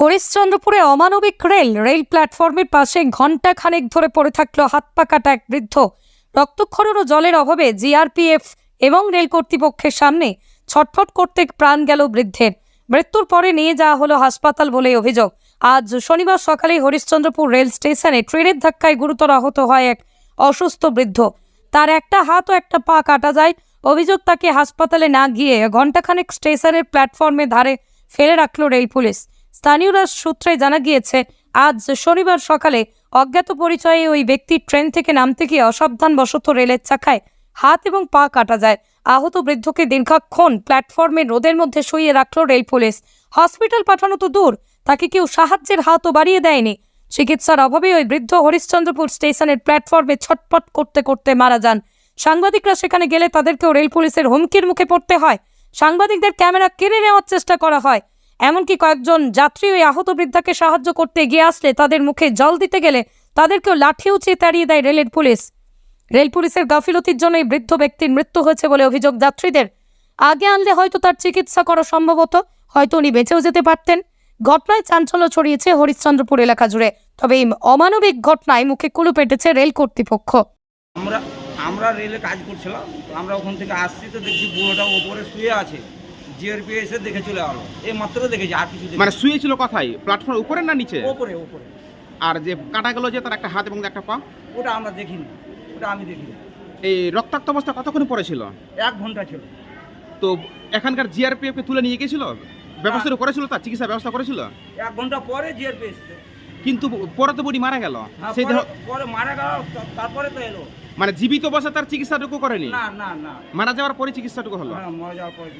হরিশ্চন্দ্রপুরে অমানবিক rail rail প্ল্যাটফর্মের পাশে ঘণ্টা খানেক ধরে পড়ে থাকল হাত পা কাটা এক বৃদ্ধ। রক্তক্ষরণ ও জলের অভাবে জিআরপিএফ এবং রেল কর্তৃপক্ষের সামনে ছটফট করতে প্রাণ গেল বৃদ্ধের। মৃত্যুর পরে নিয়ে যাওয়া হলো হাসপাতাল বলে অভিযোগ। আজ শনিবার সকালে হরিশ্চন্দ্রপুর রেল স্টেশনে ট্রেনের ধাক্কায় গুরুতর আহত হয় এক অসুস্থ বৃদ্ধ। তার একটা হাত ও একটা পা কাটা যায়। অভিযোগ তাকে হাসপাতালে না গিয়ে ঘণ্টাখানেক স্টেশনের প্ল্যাটফর্মে ধারে ফেলে রাখল রেল পুলিশ। স্থানীয়রা সূত্রে জানা গিয়েছে, আজ শনিবার সকালে অজ্ঞাত পরিচয়ে ওই ব্যক্তি ট্রেন থেকে নামতে গিয়ে অসাবধানবশত রেলের চাকায় হাত এবং পা কাটা যায়। আহত বৃদ্ধকে দীর্ঘক্ষণ প্ল্যাটফর্মে রোদের মধ্যে শুইয়ে রাখল রেল পুলিশ। হসপিটাল পাঠানো তো দূর, তাকে কেউ সাহায্যের হাতও বাড়িয়ে দেয়নি। চিকিৎসার অভাবে ওই বৃদ্ধ হরিশ্চন্দ্রপুর স্টেশনের প্ল্যাটফর্মে ছটপট করতে করতে মারা যান। সাংবাদিকরা সেখানে গেলে তাদেরকেও রেল পুলিশের হুমকির মুখে পড়তে হয়। সাংবাদিকদের ক্যামেরা কেড়ে নেওয়ার চেষ্টা করা হয়। এমনকি কয়েকজন যাত্রী ওই আহত বৃদ্ধাকে সাহায্য করতে গিয়ে আসলে তাদের মুখে জল দিতে গেলে তাদেরকেও লাঠি উঁচিয়ে তাড়িয়ে দেয় রেলের পুলিশ। রেল পুলিশের গাফিলতির জন্য এই বৃদ্ধ ব্যক্তির মৃত্যু হয়েছে বলে অভিযোগ যাত্রীদের। আগে আনলে হয়তো তার চিকিৎসা করা সম্ভব হতো, হয়তো উনি বেঁচেও যেতে পারতেন। ঘটনায় চাঞ্চল্য ছড়িয়েছে হরিশ্চন্দ্রপুর এলাকা জুড়ে, তবে এই অমানবিক ঘটনায় মুখে কুলু পেটেছে রেল কর্তৃপক্ষ। আমরা আমরা রেলে কাজ করছিলাম, আমরা ওখান থেকে আসছি, তো দেখছি বুড়োটা ওপরে শুয়ে আছে। জিআরপি এসে দেখে চলে গেলো। এই মাত্র দেখেছি আর কিছু মানে শুয়েছিল কোথায় প্ল্যাটফর্ম উপরে না নিচে? ওপরে ওপরে। আর যে কাটা গেল যে তার একটা হাত এবং একটা পা? ওটা আমরা দেখিনি ওটা আমি দেখিনি। এই রক্তাক্ত অবস্থা কতক্ষণ পরে ছিল এক ঘণ্টা ছিল। তো এখানকার জিআরপিএফ কে তুলে নিয়ে গেছিল ব্যবস্থা করেছিল তার? চিকিৎসা ব্যবস্থা করেছিল? এক ঘণ্টা পরে জিআরপি এসছে। কিন্তু পরে তো বডি মারা গেল। হ্যাঁ, সেই পরে- মারা গেল তারপরে তো এলো। মানে জীবিত অবস্থা তার চিকিৎসাটুকু করেনি? না না না। মারা যাওয়ার পরে চিকিৎসাটুকু হলো? হ্যাঁ মারা যাওয়ার পরে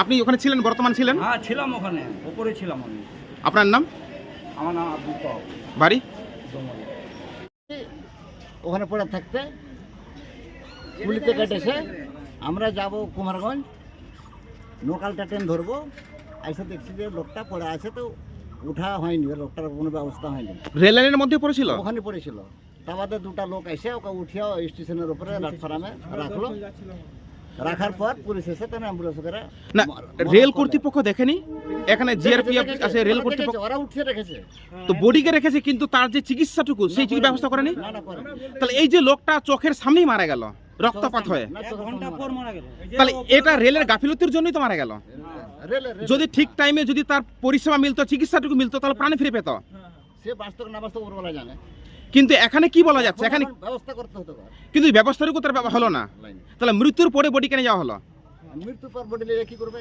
আপনি ওখানে ছিলেন বর্তমান ছিলেন? হ্যাঁ ছিলাম ওখানে ওপরে ছিলাম আমি। আপনার নাম? আমার নাম আব্দুল বাড়ি? ওখানে পড়ে থাকতে পুলিতে কেটেছে। আমরা যাব কুমারগঞ্জ। লোকালটা ট্রেন ধরবো। এসে দেখছি যে লোকটা পড়ে আছে তো উঠা হয়নি লোকটার কোনো ব্যবস্থা হয়নি। রেল লাইনের মধ্যে পড়েছিল? ওখানে পড়েছিল। তা বাদে দুটা লোক এসে ওকে উঠিয়ে স্টেশনের উপরে প্ল্যাটফর্মে রাখল। রাখার পর পুলিশ এসে তো অ্যাম্বুলেন্স করে না রেল কর্তৃপক্ষ দেখেনি? এখানে জিআরপিএফ আছে রেল কর্তৃপক্ষ ওরা উঠিয়ে রেখেছে। তো বডিকে রেখেছে কিন্তু তার যে চিকিৎসাটুকু সেই চিকিৎসা ব্যবস্থা করেনি? না না করে তাহলে এই যে লোকটা চোখের সামনেই মারা গেল রক্তপাত হয়ে। তাহলে এটা রেলের গাফিলতির জন্যই তো মারা গেল? রেলে রেলে। যদি ঠিক টাইমে যদি তার পরিষেবা মিলতো চিকিৎসাটুকু মিলতো তাহলে প্রাণ ফিরে পেত? সে বাস্তব না বাস্তব ওরবেলা জানে। কিন্তু এখানে কি বলা যাচ্ছে? এখানে ব্যবস্থা করতে হতো? কিন্তু ব্যবস্থার ব্যবস্থাটুকু তার হলো না। তাহলে মৃত্যুর পরে বডি কেন যাওয়া হলো? মৃত্যুর পর বডি লিয়ে কি করবে?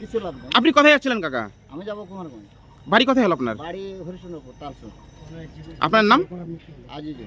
কিছু লাভ নেই। আপনি কোথায় যাচ্ছিলেন কাকা? আমি যাব কুমারগঞ্জ। বাড়ি কোথায় হলো আপনার? বাড়ি হরিশচন্দ্রপুর তালসুর আপনার নাম? আজই যে